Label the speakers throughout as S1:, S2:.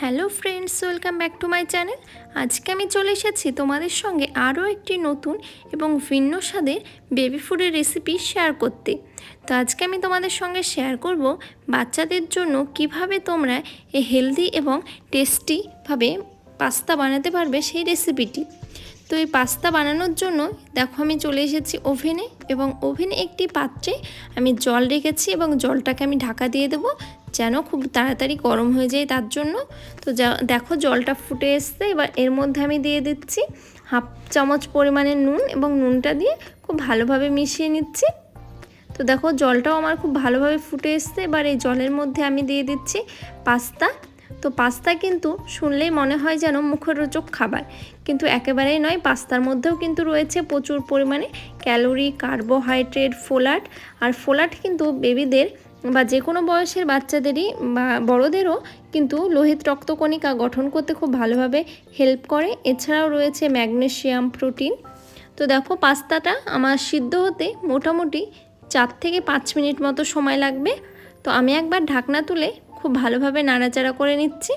S1: Hello friends, welcome back to my channel. আজকে আমি চলে এসেছি তোমাদের সঙ্গে আরও একটি নতুন এবং ভিন্ন স্বাদের বেবি ফুডের রেসিপি শেয়ার করতে। তো আজকে আমি তোমাদের সঙ্গে শেয়ার করব বাচ্চাদের জন্য কীভাবে তোমরা এই হেলদি এবং টেস্টিভাবে পাস্তা বানাতে পারবে সেই রেসিপিটি। তো এই পাস্তা বানানোর জন্য দেখো আমি চলে এসেছি ওভেনে এবং ওভেনে একটি পাত্রে আমি জল রেখেছি এবং জলটাকে আমি ঢাকা দিয়ে দেবো। যেন খুব তাড়াতাড়ি গরম হয়ে যায় তার জন্য। তো যা, দেখো জলটা ফুটে এসছে, এবার এর মধ্যে আমি দিয়ে দিচ্ছি হাফ চামচ পরিমাণে নুন এবং নুনটা দিয়ে খুব ভালোভাবে মিশিয়ে নিচ্ছি। তো দেখো জলটাও আমার খুব ভালোভাবে ফুটে এসছে, এবার এই জলের মধ্যে আমি দিয়ে দিচ্ছি পাস্তা। তো পাস্তা কিন্তু শুনলেই মনে হয় যেন মুখরোচক খাবার, কিন্তু একেবারেই নয়, পাস্তার মধ্যেও কিন্তু রয়েছে প্রচুর পরিমাণে ক্যালোরি, কার্বোহাইড্রেট, ফোলাট। আর ফোলাট কিন্তু বেবিদের বা যে কোনো বয়সের বাচ্চাদেরই বা বড়োদেরও কিন্তু লোহিত রক্তকণিকা গঠন করতে খুব ভালোভাবে হেল্প করে। এছাড়াও রয়েছে ম্যাগনেশিয়াম প্রোটিন। তো দেখো পাস্তাটা আমার সিদ্ধ হতে মোটামুটি চার থেকে পাঁচ মিনিট মতো সময় লাগবে। তো আমি একবার ঢাকনা তুলে খুব ভালোভাবে নাড়াচাড়া করে নিচ্ছি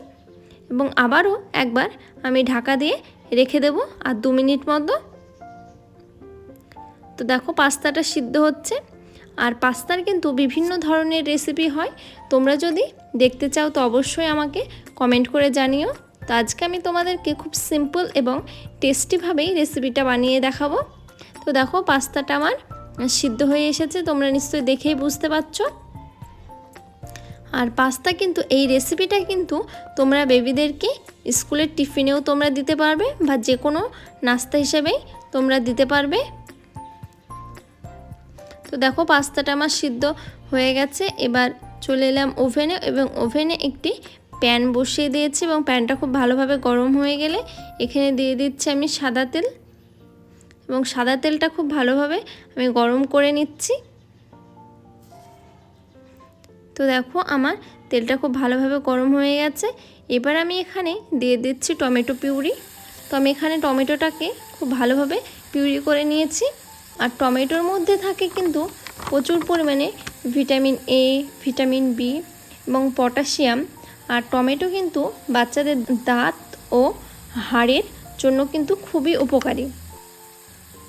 S1: এবং আবারও একবার আমি ঢাকা দিয়ে রেখে দেব আর দু মিনিট মতো। তো দেখো পাস্তাটা সিদ্ধ হচ্ছে। আর পাস্তার কিন্তু বিভিন্ন ধরনের রেসিপি হয়। তোমরা যদি দেখতে চাও তো অবশ্যই আমাকে কমেন্ট করে জানিও। তো আজকে আমি তোমাদেরকে খুব সিম্পল এবং টেস্টিভাবেই রেসিপিটা বানিয়ে দেখাবো। তো দেখো পাস্তাটা আমার সিদ্ধ হয়ে এসেছে, তোমরা নিশ্চয়ই দেখেই বুঝতে পারছ। আর পাস্তা কিন্তু এই রেসিপিটা কিন্তু তোমরা বেবিদেরকে স্কুলের টিফিনেও তোমরা দিতে পারবে বা যে কোনো নাস্তা হিসেবেই তোমরা দিতে পারবে। তো দেখো পাস্তাটা আমার সিদ্ধ হয়ে গেছে। এবার চলে এলাম ওভেনে এবং ওভেনে একটি প্যান বসিয়ে দিয়েছি এবং প্যানটা খুব ভালোভাবে গরম হয়ে গেলে এখানে দিয়ে দিচ্ছি আমি সাদা তেল এবং সাদা তেলটা খুব ভালোভাবে আমি গরম করে নিচ্ছি। তো দেখো আমার তেলটা খুব ভালোভাবে গরম হয়ে গেছে। এবার আমি এখানে দিয়ে দিচ্ছি টমেটো পিউরি। তো আমি এখানে টমেটোটাকে খুব ভালোভাবে পিউরি করে নিয়েছি। আর টমেটোর মধ্যে থাকে কিন্তু প্রচুর পরিমাণে ভিটামিন এ ভিটামিন বি এবং পটাশিয়াম। আর টমেটো কিন্তু বাচ্চাদের দাঁত ও হাড়ের জন্য কিন্তু খুবই উপকারী।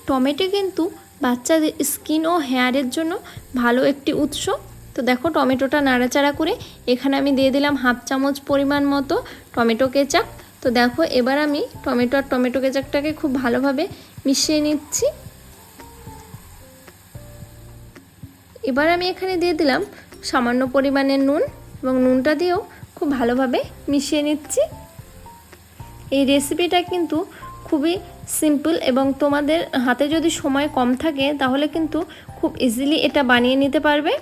S1: টমেটো কিন্তু বাচ্চাদের স্কিন ও হেয়ারের জন্য ভালো একটি উৎস। তো দেখো টমেটোটা নাড়াচাড়া করে এখানে আমি দিয়ে দিলাম হাফ চামচ পরিমাণ মতো টমেটো কেচাপ। তো দেখো এবার আমি টমেটো আর টমেটো কেচাপটাকে খুব ভালোভাবে মিশিয়ে নিচ্ছি। এবার আমি এখানে দিয়ে দিলাম সামান্য পরিমাণের নুন এবং নুনটা দিয়েও খুব ভালোভাবে মিশিয়ে নিচ্ছি। এই রেসিপিটা কিন্তু খুবই সিম্পল এবং তোমাদের হাতে যদি সময় কম থাকে তাহলে কিন্তু খুব ইজিলি এটা বানিয়ে নিতে পারবে।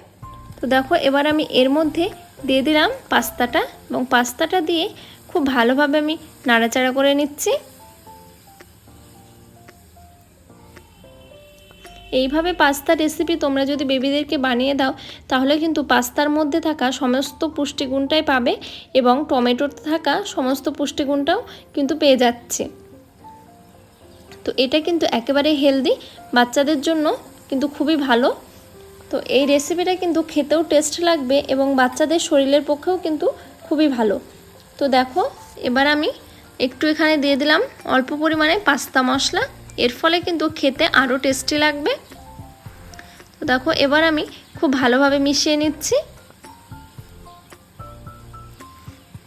S1: তো দেখো, এবার আমি এর মধ্যে দিয়ে দিলাম পাস্তাটা এবং পাস্তাটা দিয়ে খুব ভালোভাবে আমি নাড়াচাড়া করে নিচ্ছি। এইভাবে পাস্তা রেসিপি তোমরা যদি বেবিদেরকে বানিয়ে দাও, তাহলে কিন্তু পাস্তার মধ্যে থাকা সমস্ত পুষ্টিগুণটাই পাবে এবং টমেটোতে থাকা সমস্ত পুষ্টিগুণটাও কিন্তু পেয়ে যাচ্ছে। তো এটা কিন্তু একেবারে হেলদি বাচ্চাদের জন্য কিন্তু খুবই ভালো। তো এই রেসিপিটা কিন্তু খেতেও টেস্ট লাগবে এবং বাচ্চাদের শরীরের পক্ষেও কিন্তু খুবই ভালো। তো দেখো, এবার আমি একটু এখানে দিয়ে দিলাম অল্প পরিমাণে পাস্তা মশলা। এর ফলে কিন্তু খেতে আরও টেস্টি লাগবে। তো দেখো, এবার আমি খুব ভালোভাবে মিশিয়ে নিচ্ছি।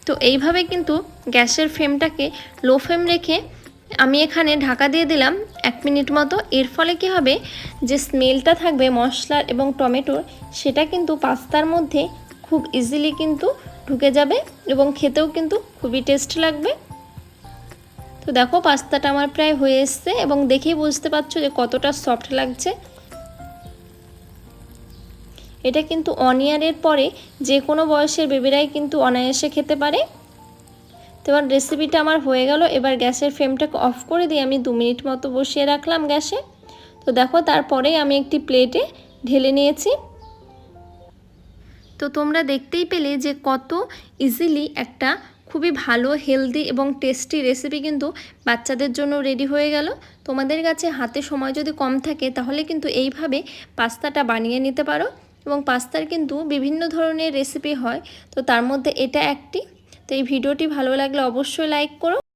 S1: তো এইভাবে কিন্তু গ্যাসের ফ্লেমটাকে লো ফ্লেম রেখে আমি এখানে ঢাকা দিয়ে দিলাম এক মিনিট মতো। এর ফলে কি হবে, যে স্মেলটা থাকবে মশলার এবং টমেটোর, সেটা কিন্তু পাস্তার মধ্যে খুব ইজিলি কিন্তু ঢুকে যাবে এবং খেতেও কিন্তু খুবই টেস্ট লাগবে। তো দেখো, পাস্তাটা আমার প্রায় হয়ে এসছে এবং দেখেই বুঝতে পারছ যে কতটা সফট লাগছে। এটা কিন্তু অনিয়ারের পরে যে কোনো বয়সের বেবিরাই কিন্তু অনায়াসে খেতে পারে। তো এবার রেসিপিটা আমার হয়ে গেল, এবার গ্যাসের ফ্লেমটাকে অফ করে দিয়ে আমি দু মিনিট মতো বসিয়ে রাখলাম গ্যাসে। তো দেখো, তারপরেই আমি একটি প্লেটে ঢেলে নিয়েছি। তো তোমরা দেখতেই পেলে যে কত ইজিলি একটা খুবই ভালো হেলদি এবং টেস্টি রেসিপি কিন্তু বাচ্চাদের জন্য রেডি হয়ে গেল। তোমাদের কাছে হাতে সময় যদি কম থাকে তাহলে কিন্তু এইভাবে পাস্তাটা বানিয়ে নিতে পারো এবং পাস্তার কিন্তু বিভিন্ন ধরনের রেসিপি হয়। তো তার মধ্যে এটা একটি। তো এই ভিডিওটি ভালো লাগলে অবশ্যই লাইক করো।